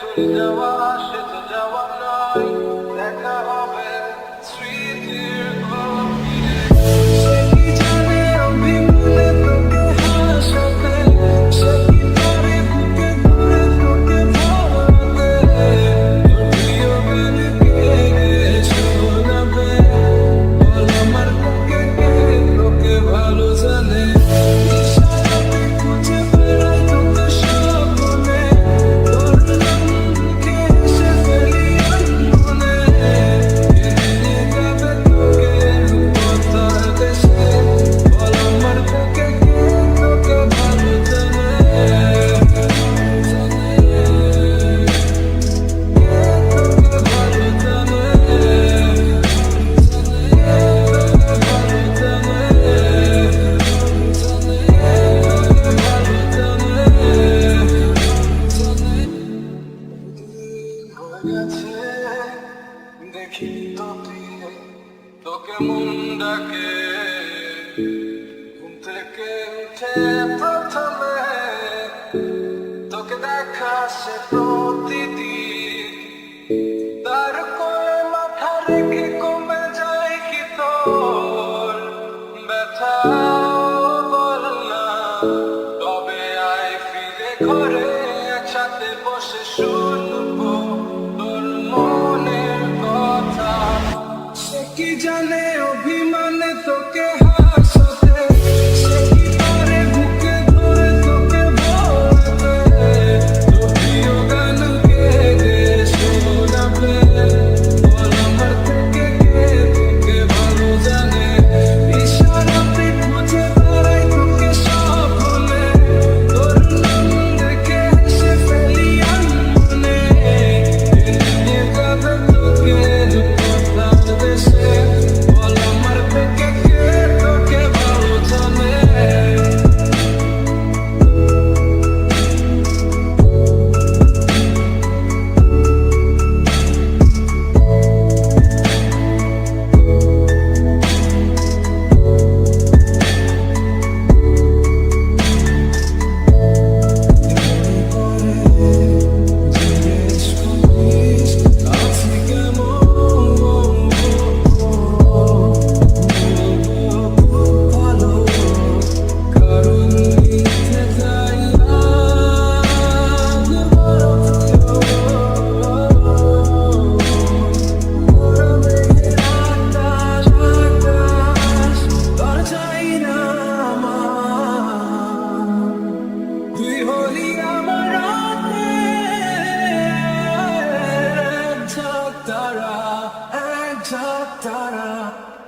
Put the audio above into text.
Cevap, cevap, cevap, cevap, তোকে মন ডাকে ঘুম থেকে উঠে প্রথমে তোকে দেখা সে প্রতিদিন তার করে মাথা রেখে কমে যায় কি তোর ব্যথা বল না তবে আয় ফিরে ঘরে একসাথে বসে শুরু running. Tara, and Tara.